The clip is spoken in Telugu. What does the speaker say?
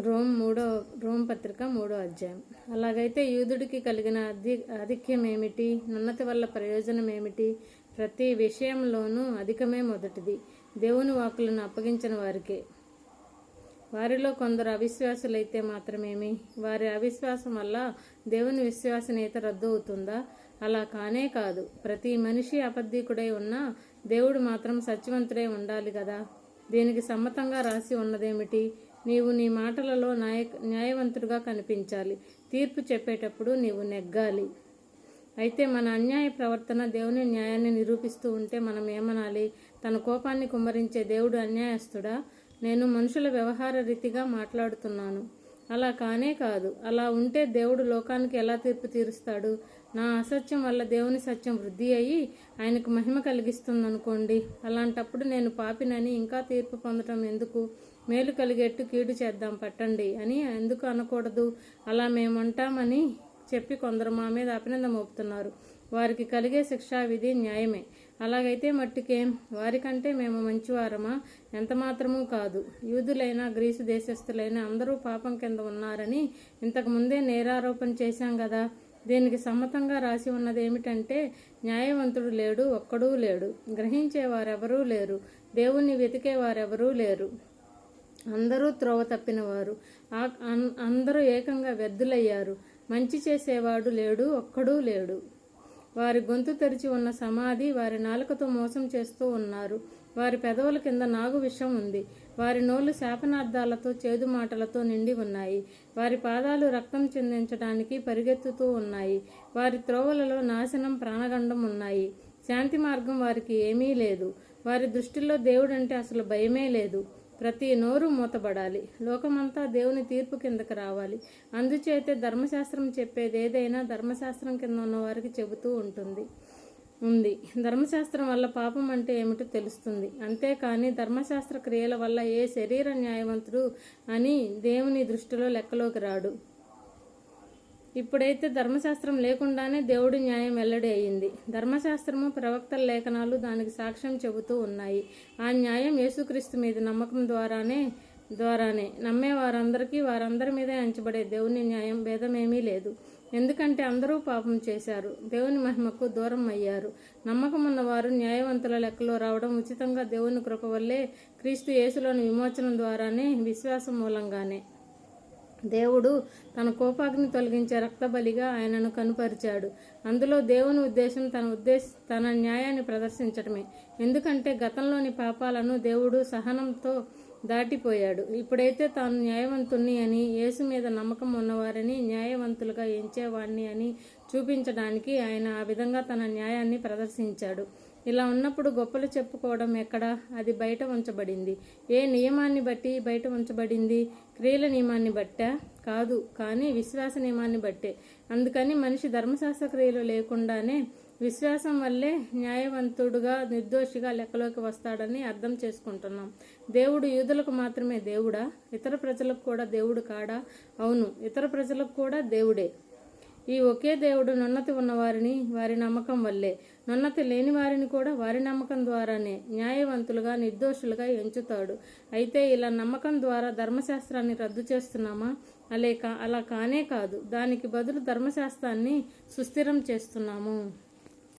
రోమ్ మూడో రోమ్ పత్రిక మూడో అధ్యాయం. అలాగైతే యూదుడికి కలిగిన అధి ఆధిక్యం ఏమిటి ఉన్నతి వల్ల ప్రయోజనం ఏమిటి ప్రతి విషయంలోనూ అధికమే మొదటిది. దేవుని వాకులను అప్పగించిన వారికే. వారిలో కొందరు అవిశ్వాసులైతే మాత్రమేమి? వారి అవిశ్వాసం వల్ల దేవుని విశ్వాసనీయత రద్దు అవుతుందా? అలా కానే కాదు. ప్రతి మనిషి అబద్ధికుడై ఉన్నా దేవుడు మాత్రం సత్యవంతుడై ఉండాలి కదా దీనికి సమ్మతంగా రాసి ఉన్నదేమిటి? నీవు నీ మాటలలో న్యాయ న్యాయవంతుడుగా కనిపించాలి. తీర్పు చెప్పేటప్పుడు నీవు నెగ్గాలి. అయితే మన అన్యాయ ప్రవర్తన దేవుని న్యాయాన్ని నిరూపిస్తూ ఉంటే మనం ఏమనాలి? తన కోపాన్ని కుమ్మరించే దేవుడు అన్యాయస్తుడా? నేను మనుషుల వ్యవహార రీతిగా మాట్లాడుతున్నాను. అలా కానే కాదు. అలా ఉంటే దేవుడు లోకానికి ఎలా తీర్పు తీరుస్తాడు? నా అసత్యం వల్ల దేవుని సత్యం వృద్ధి అయ్యి ఆయనకు మహిమ కలిగిస్తుందనుకోండి. అలాంటప్పుడు నేను పాపినని ఇంకా తీర్పు పొందటం ఎందుకు? మేలు కలిగేట్టు కీడు చేద్దాం పట్టండి అని ఎందుకు అనకూడదు? అలా మేముంటామని చెప్పి కొందరు మా మీద అభినందన మోపుతున్నారు. వారికి కలిగే శిక్షా విధి న్యాయమే. అలాగైతే మట్టుకేం? వారికంటే మేము మంచివారమా? ఎంత మాత్రమూ కాదు. యూదులైనా గ్రీసు దేశస్థులైనా అందరూ పాపం కింద ఉన్నారని ఇంతకు ముందే నేరారోపణ చేశాం కదా. దీనికి సమ్మతంగా రాసి ఉన్నది ఏమిటంటే న్యాయవంతుడు లేడు ఒక్కడూ లేడు. గ్రహించేవారెవరూ లేరు. దేవుణ్ణి వెతికేవారెవరూ లేరు. అందరూ త్రోవ తప్పినవారు. అందరూ ఏకంగా వ్యర్థులయ్యారు. మంచి చేసేవాడు లేడు ఒక్కడూ లేడు. వారి గొంతు తెరిచి ఉన్న సమాధి వారి నాలుకతో మోసం చేస్తూ ఉన్నారు. వారి పెదవుల కింద నాగు విషం ఉంది. వారి నోళ్ళు శాపనార్థాలతో చేదు మాటలతో నిండి ఉన్నాయి. వారి పాదాలు రక్తం చెందించడానికి పరిగెత్తుతూ ఉన్నాయి. వారి త్రోవలలో నాశనం ప్రాణగండం ఉన్నాయి. శాంతి మార్గం వారికి ఏమీ లేదు. వారి దృష్టిలో దేవుడంటే అసలు భయమే లేదు. ప్రతి నోరు మూతబడాలి. లోకమంతా దేవుని తీర్పు కిందకు రావాలి. అందుచేతే ధర్మశాస్త్రం చెప్పేది ఏదైనా ధర్మశాస్త్రం కింద ఉన్న వారికి చెబుతూ ఉంటుంది. ఉంది. ధర్మశాస్త్రం వల్ల పాపం అంటే ఏమిటో తెలుస్తుంది. అంతేకాని ధర్మశాస్త్ర క్రియల వల్ల ఏ శరీర న్యాయవంతుడు అని దేవుని దృష్టిలో లెక్కలోకి రాడు. ఇప్పుడైతే ధర్మశాస్త్రం లేకుండానే దేవుడి న్యాయం వెల్లడి అయింది. ధర్మశాస్త్రము ప్రవక్తల లేఖనాలు దానికి సాక్ష్యం చెబుతూ ఉన్నాయి. ఆ న్యాయం యేసుక్రీస్తు మీద నమ్మకం ద్వారానే ద్వారానే నమ్మే వారందరికీ వారందరి మీదే అంచబడే దేవుని న్యాయం భేదమేమీ లేదు. ఎందుకంటే అందరూ పాపం చేశారు. దేవుని మహిమకు దూరం అయ్యారు. నమ్మకం ఉన్నవారు న్యాయవంతుల లెక్కలో రావడం ఉచితంగా దేవుని కృప వల్లే క్రీస్తు యేసులోని విమోచనం ద్వారానే విశ్వాసం మూలంగానే. దేవుడు తన కోపాగ్ని తొలగించే రక్తబలిగా ఆయనను కనుపరిచాడు. అందులో దేవుని ఉద్దేశం తన ఉద్దేశ తన న్యాయాన్ని ప్రదర్శించడమే ఎందుకంటే గతంలోని పాపాలను దేవుడు సహనంతో దాటిపోయాడు. ఇప్పుడైతే తాను న్యాయవంతుణ్ణి అని యేసు మీద నమ్మకం ఉన్నవారని న్యాయవంతులుగా ఎంచేవాణ్ణి అని చూపించడానికి ఆయన ఆ విధంగా తన న్యాయాన్ని ప్రదర్శించాడు. ఇలా ఉన్నప్పుడు గొప్పలు చెప్పుకోవడం ఎక్కడ? అది బయట ఉంచబడింది. ఏ నియమాన్ని బట్టి బయట ఉంచబడింది? క్రియల నియమాన్ని బట్టా? కాదు కానీ విశ్వాస నియమాన్ని బట్టే. అందుకని మనిషి ధర్మశాస్త్ర క్రియలు లేకుండానే విశ్వాసం వల్లే న్యాయవంతుడుగా నిర్దోషిగా లెక్కలోకి వస్తాడని అర్థం చేసుకుంటున్నాం. దేవుడు యూదులకు మాత్రమే దేవుడా? ఇతర ప్రజలకు కూడా దేవుడు కాడా? అవును ఇతర ప్రజలకు కూడా దేవుడే. ఈ ఒకే దేవుడు నున్నతి ఉన్నవారిని వారి నమ్మకం వల్లే. నున్నతి లేని వారిని కూడా వారి నమ్మకం ద్వారానే న్యాయవంతులుగా నిర్దోషులుగా ఎంచుతాడు. అయితే ఇలా నమ్మకం ద్వారా ధర్మశాస్త్రాన్ని రద్దు చేస్తున్నామా? అలేక అలా కానే కాదు. దానికి బదులు ధర్మశాస్త్రాన్ని సుస్థిరం చేస్తున్నాము.